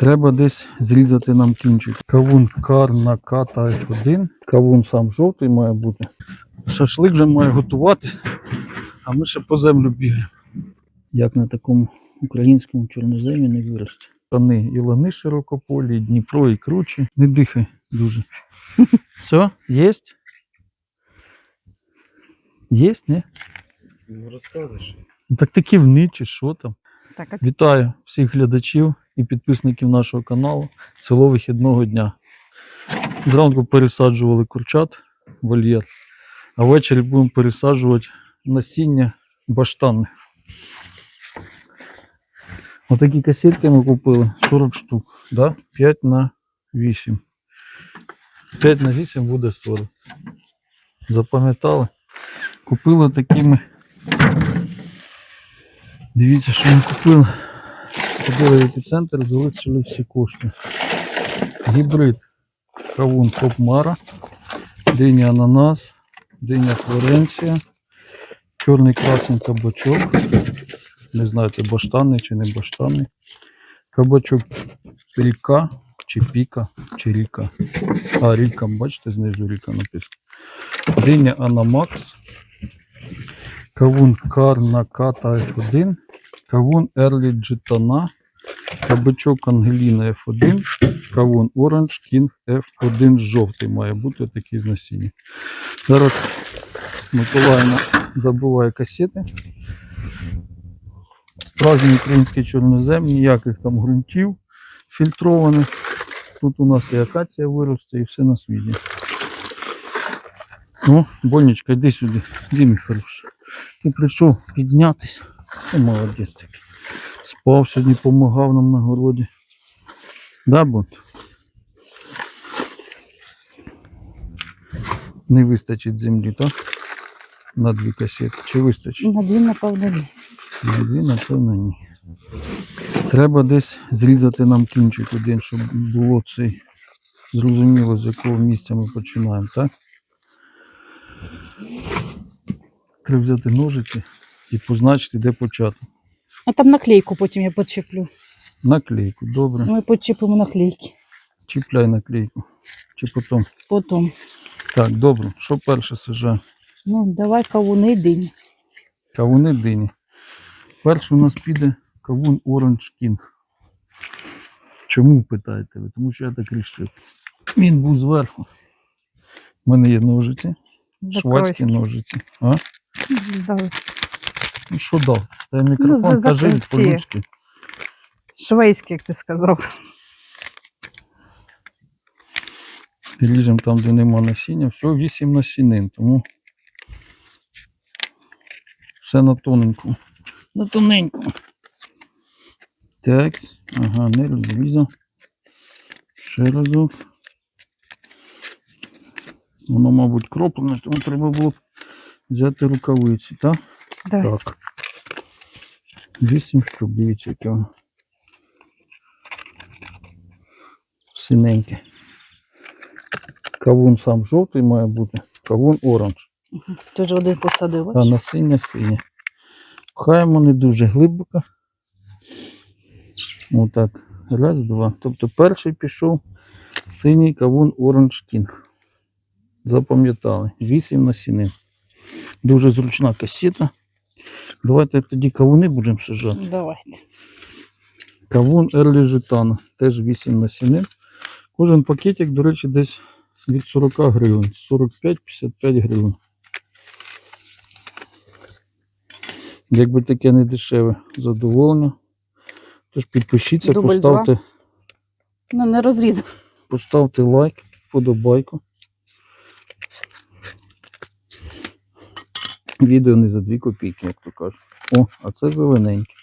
Треба десь зрізати нам кінчик. Кавун карнаката F1. Кавун сам жовтий має бути. Шашлик вже має готувати, а ми ще по землю бігаємо. Як на такому українському чорноземі не виросте. Пани і лани широкополі, і Дніпро і кручі. Не дихай дуже. Все, єсть? Єсть, не? Ну розказуєш. Так такі вни чи що там. Так, Вітаю всіх глядачів і підписників нашого каналу Село Вихідного дня. Зранку пересаджували курчат вольєр, а ввечері будемо пересаджувати насіння баштанних. Отакі касетки ми купили 40 штук, да? 5 на 8. 5 на 8 буде 40. Запам'ятали? Купили такими. Дивіться, що ми купили. Ходили епіцентр, залишили всі кошти. Гібрид кавун Копмара, диня ананас, диня Флоренція, чорний красний кабачок. Не знаю, це баштанний чи не баштанний. Кабачок ріка чи піка, чи ріка. А, ріка, бачите, знизу ріка написано. Диня Анамакс. Кавун Карнаката F1. Кавун Ерлі Джитана. Кабачок Ангеліна F1. Кавун Оранж Кінг F1 жовтий має бути такий з насіння. Зараз Миколаївна забуває касети. Справжній український чорнозем, ніяких там ґрунтів фільтрованих. Тут у нас і акація виросте, і все на світі. Ну, Бонечка, йди сюди, іди, мій хороший. Ти прийшов піднятися. Ти молодець такий. Спав сьогодні, допомагав нам на городі. Да, Бон? Не вистачить землі, так? На дві касети. Чи вистачить? на дві, напевно, ні. На дві, напевно, ні. Треба десь зрізати нам кінчик один, щоб було цей. Зрозуміло, з якого місця ми починаємо, так? Треба взяти ножиці і позначити, де почати. А там наклейку потім я почеплю. Наклейку, добре. Ми почепимо наклейки. Чіпляй наклейку. Чи потім. Потім. Так, добре. Що перше сажаю? Ну, давай кавуни динь. Кавуни дині. Перший у нас піде кавун Orange King. Чому питаєте ви? Тому що я так рішив. Він був зверху. У мене є ножиці, швадські ножиці. А? Давай. Ну що? Та я мікрофон за кажи по-людськи. Швейські, як ти сказав. Ріжемо там, де нема насіння. Все, 8 насінин, тому все на тоненьку. На тоненьку. Так, ага, не розрізав. Ще разок. Воно, мабуть, кроплене, тому треба було взяти рукавиці, так? Давай. Так. 8 штук, дивіться, яке воно. Синеньке. Кавун сам жовтий має бути, кавун оранж, Ти ж один посадив. а бачиш? насіння синє. Пхаємо не дуже глибоко. Отак. Раз, два. Тобто перший пішов синій кавун оранж кінг. Запам'ятали. 8 насінин. Дуже зручна касета. Давайте тоді кавуни будемо сажати. Давайте. Кавун Ерлі Житана. Теж 8 насінин. Кожен пакетик, до речі, десь від 40 гривень. 45-55 гривень. Якби таке не дешеве задоволення. Тож підпишіться, Дубль поставте, Ну, не розрізав. поставте лайк, вподобайку. Відео не за 2 копійки, як то кажуть. О, а це зелененьке.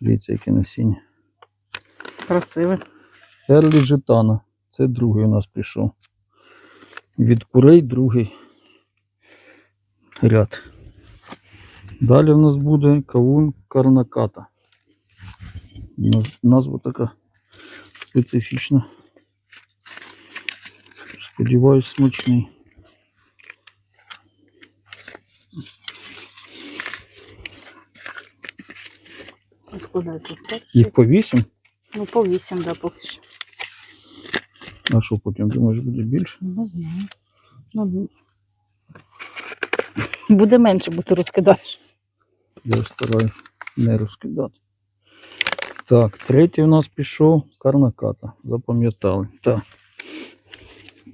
Дивіться, яке насіння. Красиве. Ерлі Житана. Це другий у нас пішов. Від курей другий ряд. Далі у нас буде кавун карнаката. Назва така специфічна. Сподіваюсь, смачний. Складається. Їх по вісім. Ну, по 8, да, поки що. А що потім думаєш буде більше? Не знаю. Ну, буде менше, бо ти розкидаєш. Я стараюсь не розкидати. Так, третій у нас пішов карнаката. Запам'ятали. Так.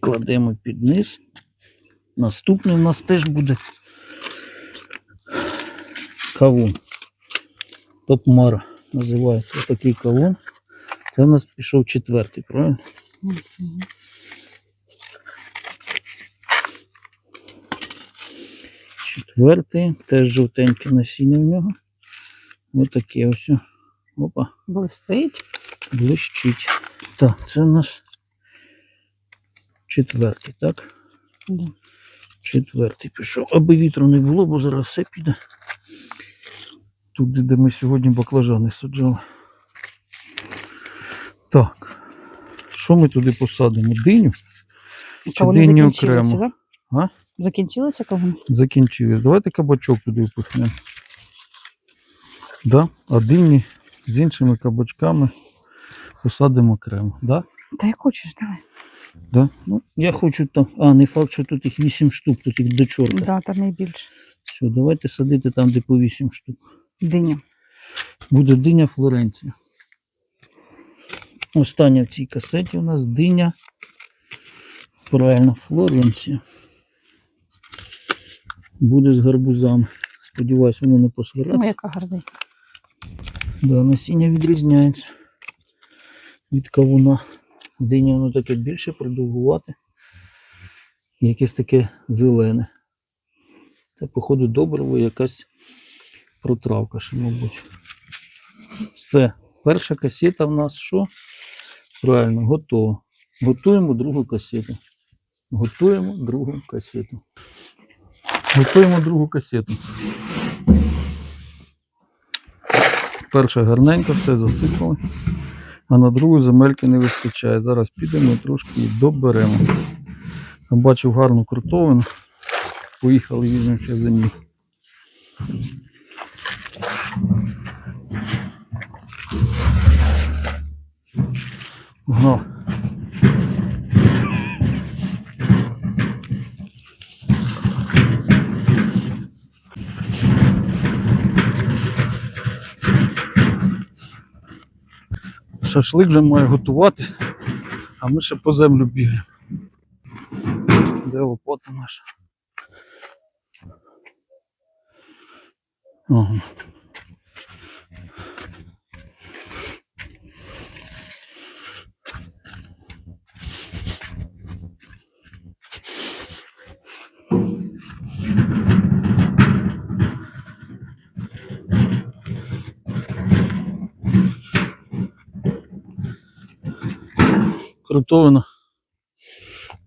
Кладемо під низ. Наступний у нас теж буде кавун. Топмара називається. Отакий кавун. Це у нас пішов четвертий, правильно? Четвертий, теж жовтеньке насіння в нього. Отаке ось. Опа. Блистить. Блищить. Так, це у нас четвертий, так? Да. Четвертий пішов. Аби вітру не було, бо зараз все піде. Туди, де ми сьогодні баклажани саджали. Так. Що ми туди посадимо? Диню? Чи Кавуни диню закінчилися, окремо? да? А? Закінчилися кавуни? Закінчили. Давайте кабачок туди впихнемо. Да? А дині з іншими кабачками посадимо окремо. Да? Та як хочеш, давай. Да? Ну, я хочу там. А, не факт, що тут їх 8 штук, тут їх до чорта. Да, там найбільше. Все, давайте садити там, де по 8 штук. Диня. Буде диня Флоренція. Остання в цій касеті у нас диня. Правильно, Флоренція. Буде з гарбузами. Сподіваюсь, воно не посвариться. Ну, яка гарна. Да, насіння відрізняється від кавуна. Диня воно таке більше продовгувати. Якесь таке зелене. Це, походу, добриво якась протравка, ще, мабуть. Все. Перша касета в нас що? Правильно, готова. Готуємо другу касету. Готуємо другу касету. Готуємо другу касету. Перша гарненько, все засипали, а на другу земельки не вистачає. Зараз підемо трошки її доберемо. Бачив гарну крутовину. Поїхали візьмемо ще за ній. Погнали. Шашлик вже має готувати, а ми ще по землю бігаємо. Де лопата наша? Ага. Крутовина.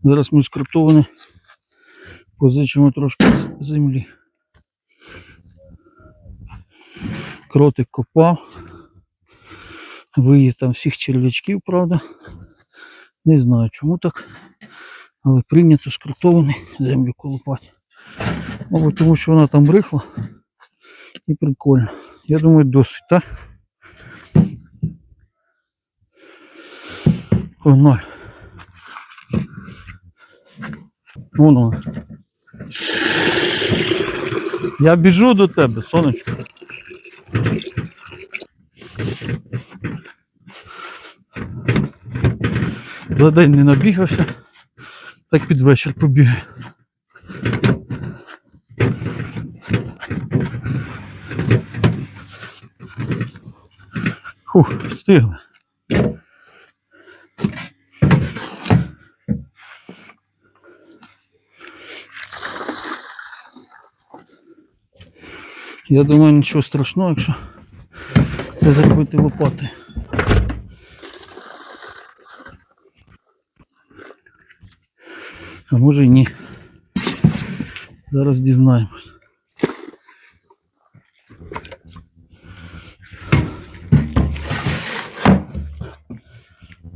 Зараз ми з крутовини позичимо трошки землі. Кротик копав. Виїв там всіх черв'ячків, правда. Не знаю чому так. Але прийнято з землю колупати. Мабуть, тому що вона там рихла і прикольно. Я думаю, досить, так? Погнали. Вон вона. Я біжу до тебе, сонечко. За день не набігався, так під вечір побігаю. Фух, встигли. Я думаю, нічого страшного, якщо це зробити лопати. А може і ні. Зараз дізнаємось.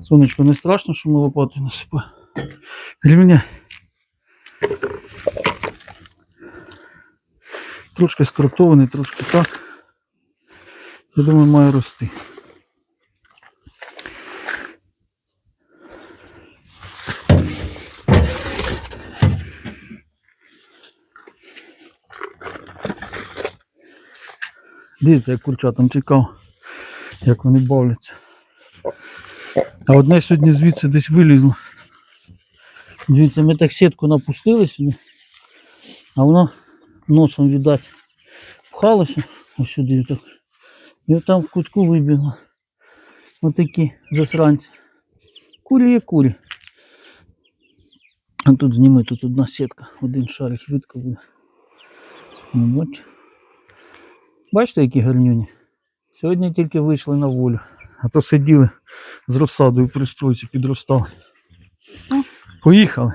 Сонечко, не страшно, що ми лопатою насипаємо? Рівня. Трошки скоротований, трошки так. Я думаю, має рости. Дивіться, як курча там чекав, як вони бавляться. А одне сьогодні звідси десь вилізло. Дивіться, ми так сітку напустили сюди, а воно носом, віддать, пхалося ось сюди. Так. І отам в кутку вибігло. Отакі засранці. Курі є курі. А тут зніми, тут одна сітка, один шарик швидко буде. От. Бачите, які гарнюні? Сьогодні тільки вийшли на волю. А то сиділи з розсадою в пристройці, підростали. Ну. Поїхали.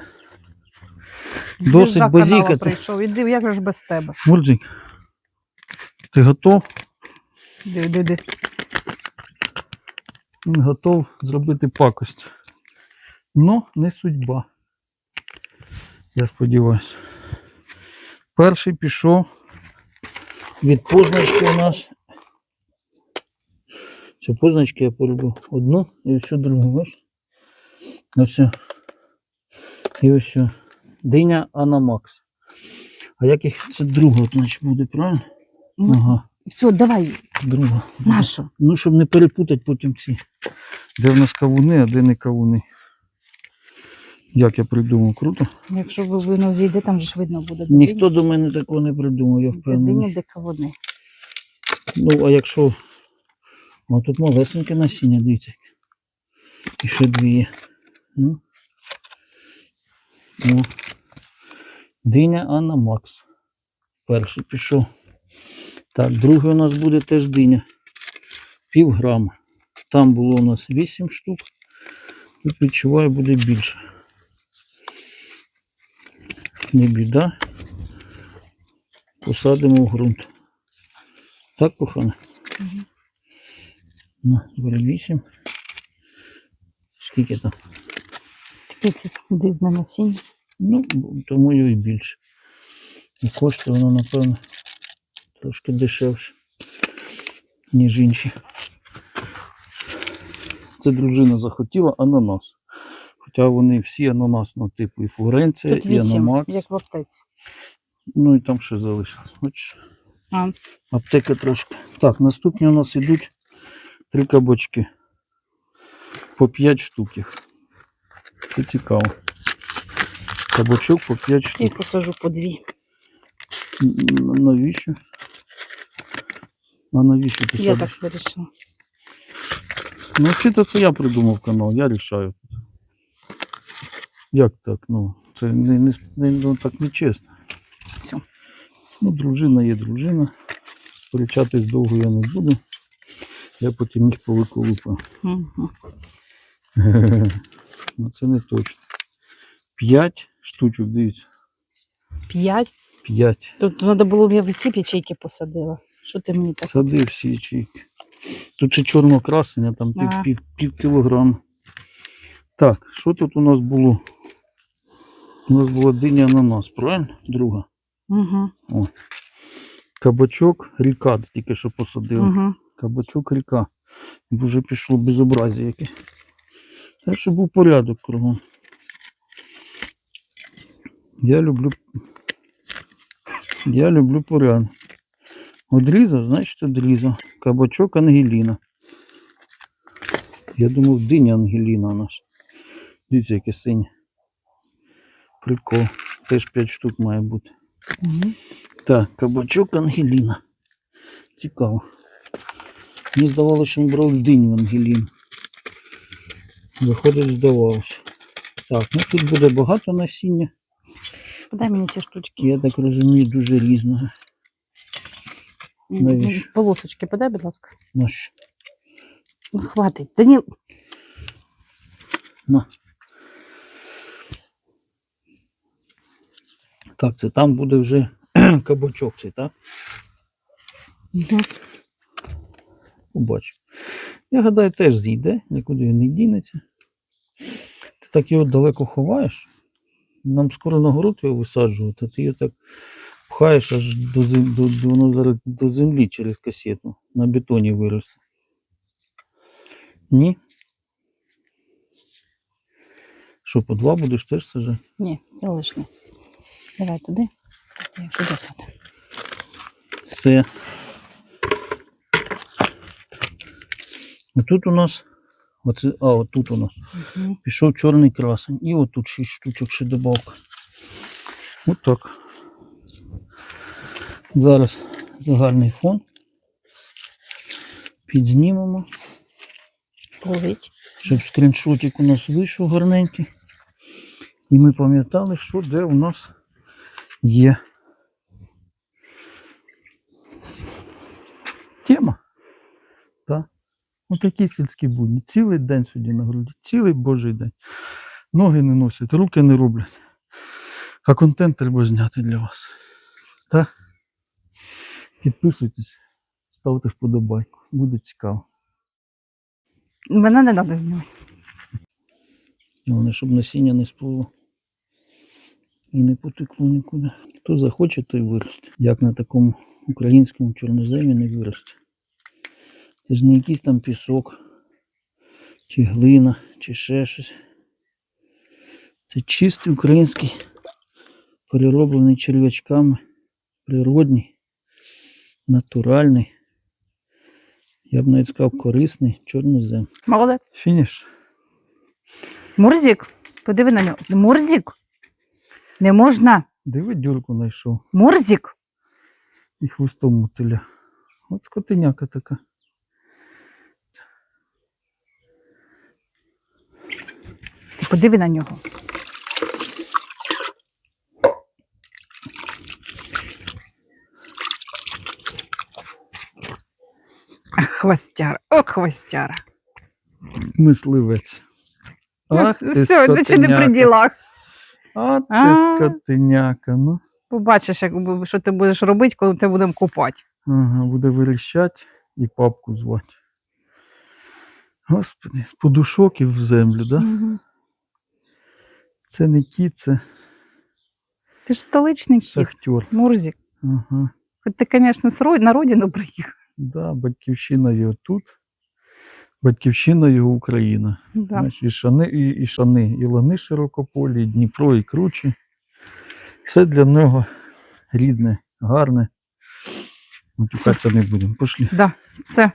Досить базікати. Прийшов. Іди, як же ж без тебе? Мурджик, ти готов? Іди, іди, іди. Він готов зробити пакость. Ну, не судьба. Я сподіваюся. Перший пішов від позначки у нас. Цю позначки я поробив одну і цю другу. Ось. І ось. Диня Анамакс. А як їх це друга, значить буде, правильно? Ну, Ага, Все, давай. друга. Нашу. Ну, щоб не перепутати потім ці. Де в нас кавуни, а де не кавуни. Як я придумав, круто. Якщо ви вино зійде, там же ж видно буде. де Ніхто до мене такого не придумав, я диня, Де впевнений. диня, де кавуни. Ну, а якщо. Ну, тут малесеньке насіння, дивіться. І ще дві є. Ну. Ну. Диня Анна Макс. Перший пішов. Так, другий у нас буде теж диня. Пів грама. Там було у нас 8 штук. Тут відчуваю буде більше. Не біда. Посадимо в ґрунт. Так, кохана? Ну, буде 8. Скільки там? Таке дивне насіння. Ну, тому і більше. І коштує воно, напевно, трошки дешевше, ніж інші. Це дружина захотіла ананас. Хоча вони всі ананасного типу, і Флоренція, Тут і Аномакс. як в аптеці. Ну і там ще залишилось. Бачиш? А, Аптека трошки. Так, наступні у нас ідуть три кабачки. По 5 штук їх. Це цікаво. Кабачок по 5 я штук. посажу по дві. Н- н- Навіщо? А навіщо ти Я садиш? так вирішила. Ну, чи-то це я придумав канал, я рішаю. Як так? Ну, це не, не, не, ну, так не чесно. Все. Ну, дружина є дружина. Сперечатись довго я не буду. Я потім їх повиколупаю. Угу. Ну це не точно. П'ять штучок, дивіться. П'ять. П'ять. Тут треба було б я в ці ячейки посадила. Що ти мені так? Садив всі ячейки. Тут ще чорного красення, там пів, Ага. пів, пів кілограма. Так, що тут у нас було? У нас була диня ананас, правильно? Друга. Угу. Кабачок, ріка тільки що посадили. Угу. Кабачок ріка. Вже пішло безобразі якесь. Так, щоб був порядок кругом. Я люблю. Я люблю порядок. Одрізав, значить одрізав. Кабачок Ангеліна. Я думав, диня Ангеліна у нас. Дивіться, яке синє. Прикол. Теж 5 штук має бути. Угу. Так, кабачок Ангеліна. Цікаво. Мені здавалося, що він брав диню Ангеліну. Виходить, здавалося. Так, ну тут буде багато насіння. Подай мені ці штучки. Я так розумію, дуже різного. Навіщо? Полосочки подай, будь ласка. Ну, що? Ну, хватить. Та ні. На. Так, це там буде вже кабачок цей, так? Угу. Побачу. Я гадаю, теж зійде, нікуди він не дінеться. Ти так його далеко ховаєш. Нам скоро на город його висаджувати, а ти його так пхаєш аж до, зем... до, до, воно зараз до землі через касету. На бетоні виросте. Ні? Що, по два будеш теж сажати? Ні, це лишнє. Давай туди. Тут я вже досить. Все. А тут у нас, оце, а от тут у нас Мгм. пішов чорний красень. І отут 6 штучок ще добавка. От так. Зараз загальний фон. Підзнімемо, Ловить. щоб скріншотик у нас вийшов гарненький. І ми пам'ятали, що де у нас є. Тема. Так. Отакі сільські будні. Цілий день сьогодні на груді. Цілий божий день. Ноги не носять, руки не роблять. А контент треба зняти для вас. Так? Підписуйтесь, ставте вподобайку. Буде цікаво. Мене не треба знати. Головне, щоб насіння не сплило. І не потекло нікуди. Хто захоче, той виросте. Як на такому українському чорноземі не виросте. Це ж не якийсь там пісок, чи глина, чи ще щось. Це чистий український, перероблений черв'ячками, природній, натуральний. Я б навіть сказав корисний чорнозем. Молодець. Фініш. Мурзик, подиви на нього. Мурзик. Не можна. Диви, дюрку знайшов. Мурзик. і хвостом мотиля. От скотиняка така. Подиви на нього. Ах, хвостяра. О, хвостяра. Мисливець. Ну, ти все, наче не при ділах. А ти скотиняка. Ну. Побачиш, як, що ти будеш робити, коли тебе будемо купати. Ага, буде виріщать і папку звати. Господи, з подушок і в землю, да? Мгм. Це не кіт, це Ти ж столичний кіт. шахтер. Мурзик. Ага. Хоч ти, звісно, на родину приїхав. Да, батьківщина його тут. Батьківщина його Україна. Да. Знаєш, і шани, і, і шани, і лани широкополі, і Дніпро, і кручі. Все для нього рідне, гарне. Матюкатися не будемо. Пошли. Да. Це